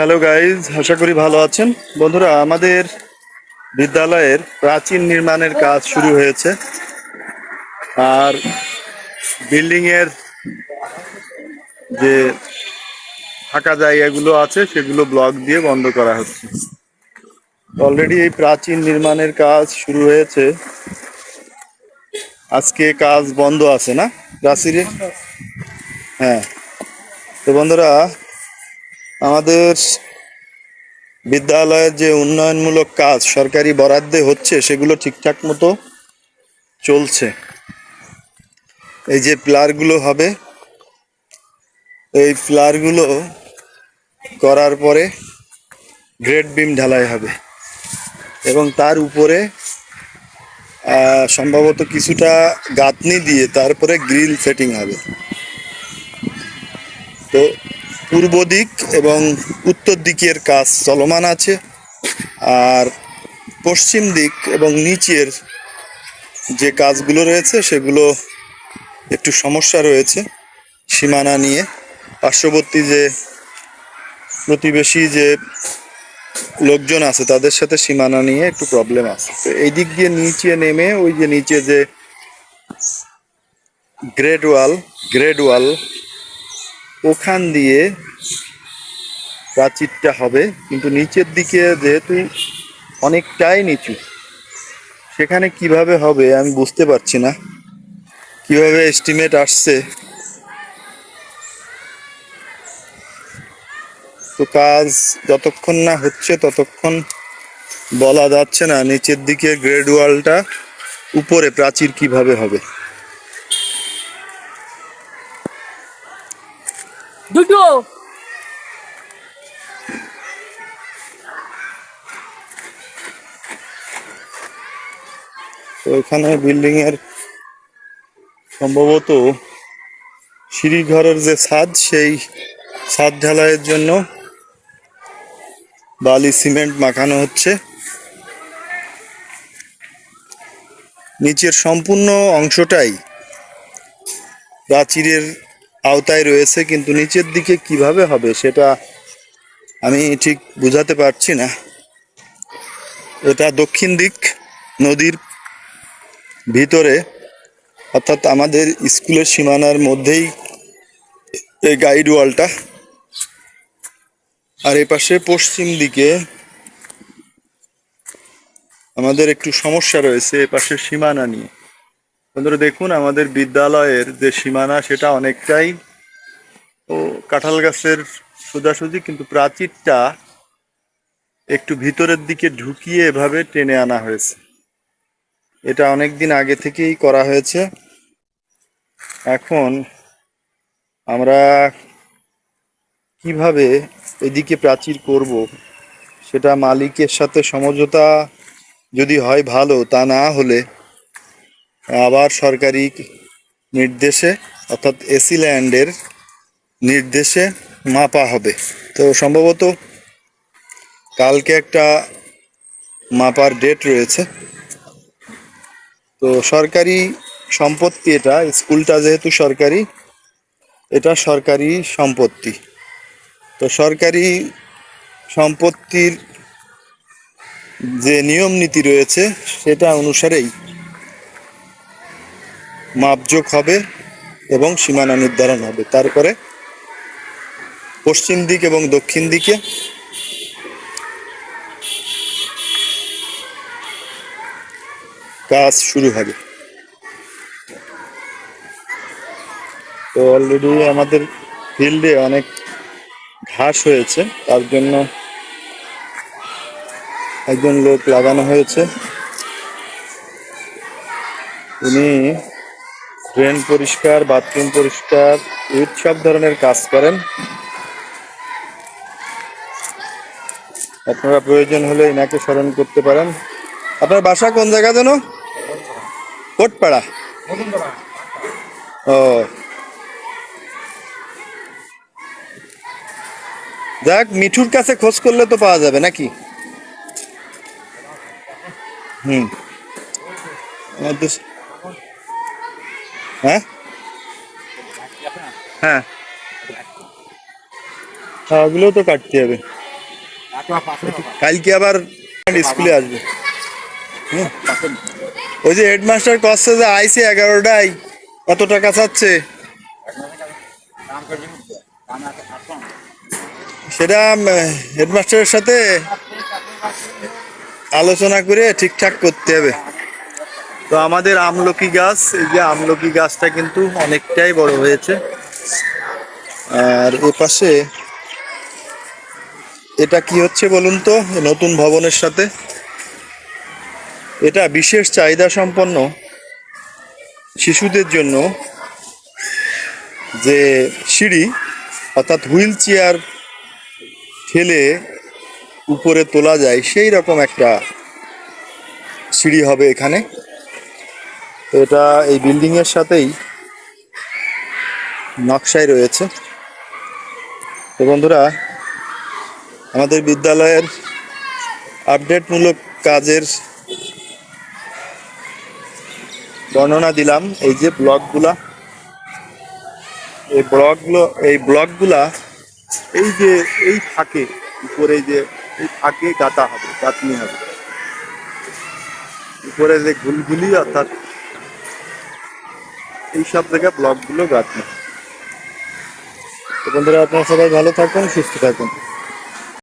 Hello guys আশা করি ভালো আছেন। বন্ধুরা, আমাদের বিদ্যালয়ের প্রাচীন নির্মাণের কাজ শুরু হয়েছে। আর বিল্ডিং এর যে ফাঁকা জায়গাগুলো আছে, সেগুলো ব্লক দিয়ে বন্ধ করা হচ্ছে। অলরেডি এই প্রাচীন নির্মাণের কাজ শুরু হয়েছে। আজকে কাজ বন্ধ আছে না? রাসিরে হ্যাঁ। তো বন্ধুরা আমাদের বিদ্যালয়ের যে উন্নয়নমূলক কাজ, সরকারি বরাদ্দে হচ্ছে, সেগুলো ঠিকঠাক মতো চলছে। এই যে প্লারগুলো হবে, এই প্লারগুলো করার পরে গ্রেড বিম ঢালাই হবে এবং তার উপরে সম্ভবত কিছুটা গাঁথনি দিয়ে তারপরে গ্রিল সেটিং হবে। তো পূর্ব দিক এবং উত্তর দিকের কাজ চলমান আছে। আর পশ্চিম দিক এবং নিচের যে কাজগুলো রয়েছে, সেগুলো একটু সমস্যা রয়েছে সীমানা নিয়ে। পার্শ্ববর্তী যে প্রতিবেশী যে লোকজন আছে, তাদের সাথে সীমানা নিয়ে একটু প্রবলেম আছে। তো এই দিক দিয়ে নিচে নেমে, ওই যে নিচে যে গ্রেড ওয়াল গ্রেড ওয়াল ওখান দিয়ে প্রাচীরটা হবে, কিন্তু নিচের দিকে যেহেতু অনেকটাই নিচু, সেখানে কীভাবে হবে আমি বুঝতে পারছি না। কীভাবে এস্টিমেট আসছে? তো কাজ যতক্ষণ না হচ্ছে ততক্ষণ বলা যাচ্ছে না নিচের দিকে গ্রেড ওয়ালটা, উপরে প্রাচীর কীভাবে হবে। দুটো। এখানে বিল্ডিং এর সম্ভবত সিঁড়ি ঘরের যে ছাদ, সেই ছাদ ঢালাইয়ের জন্য বালি, সিমেন্ট মাখানো হচ্ছে। নিচের সম্পূর্ণ অংশটাই প্রাচীরের আওতায় রয়েছে, কিন্তু নিচের দিকে কীভাবে হবে সেটা আমি ঠিক বুঝাতে পারছি না। এটা দক্ষিণ দিক নদীর ভিতরে, অর্থাৎ আমাদের স্কুলের সীমানার মধ্যেই এই গাইড ওয়ালটা। আর এ পাশে পশ্চিম দিকে আমাদের একটু সমস্যা রয়েছে, এ পাশে সীমানা নিয়ে। বন্ধুরা, দেখুন, আমাদের বিদ্যালয়ের যে সীমানা, সেটা অনেকটাই, ও, কাঁঠাল গাছের সোজাসুজি, কিন্তু প্রাচীরটা একটু ভিতরের দিকে ঢুকিয়ে এভাবে টেনে আনা হয়েছে। এটা অনেক দিন আগে থেকেই করা হয়েছে। এখন আমরা কীভাবে এদিকে প্রাচীর করব, সেটা মালিকের সাথে সমঝোতা যদি হয় ভালো, তা না হলে আবার সরকারি নির্দেশে, অর্থাৎ এসি ল্যান্ডের নির্দেশে মাপা হবে। তো সম্ভবত কালকে একটা মাপার ডেট রয়েছে। তো সরকারি সম্পত্তি এটা, স্কুলটা যেহেতু সরকারি, এটা সরকারি সম্পত্তি। তো সরকারি সম্পত্তির যে নিয়ম নীতি রয়েছে, সেটা অনুসারেই মাপযোগ হবে এবং সীমানা নির্ধারণ হবে। তারপরে পশ্চিম দিক এবং দক্ষিণ দিকে কাজ শুরু হবে। তো অলরেডি আমাদের ফিল্ডে অনেক ঘাস হয়েছে, তার জন্য একজন লোক লাগানো হয়েছে। উনি ড্রেন পরিষ্কার, বাথরুম পরিষ্কার এই সব ধরনের কাজ করেন। আপনারা প্রয়োজন হলে এনাকে স্মরণ করতে পারেন। আপনার বাসা কোন জায়গা যেন? কোটপাড়া। ও। যাক, মিঠুর কাছে খোঁজ করলে তো পাওয়া যাবে, নাকি? হুম। হ্যাঁ? হ্যাঁ। হ্যাঁ ওগুলোও তো কাটতে হবে। কালকে আবার স্কুলে আসবে। হুম। ওই যে হেডমাস্টার কষ্ট যে আইসে এগারোটায়, কত টাকা চাচ্ছে? সেটা হেডমাস্টারের সাথে আলোচনা করে ঠিকঠাক করতে হবে। তো আমাদের আমলকি গাছ, এই যে আমলকি গাছটা কিন্তু অনেকটাই বড় হয়েছে। আর এ পাশে এটা কি হচ্ছে বলুন তো নতুন ভবনের সাথে? এটা বিশেষ চাহিদা সম্পন্ন শিশুদের জন্য যে সিঁড়ি, অর্থাৎ হুইল চেয়ার ঠেলে উপরে তোলা যায়, সেই রকম একটা সিঁড়ি হবে এখানে। এটা এই বিল্ডিং এর সাথেই নকশায় রয়েছে। তো বন্ধুরা, আমাদের বিদ্যালয়ের আপডেটমূলক কাজের বর্ণনা দিলাম। এই যে ব্লকগুলা, এই ব্লকগুলো, এই ব্লকগুলা, এই যে, এই ফাঁকে, উপরে যে, এই ফাঁকে গাঁথা হবে, গাঁথনি হবে। উপরে যে গুলগুলি অর্থাৎ এই সব জায়গায় ব্লকগুলো গাঁথনি। তো বন্ধুরা আপনারা সবাই ভালো থাকুন সুস্থ থাকুন।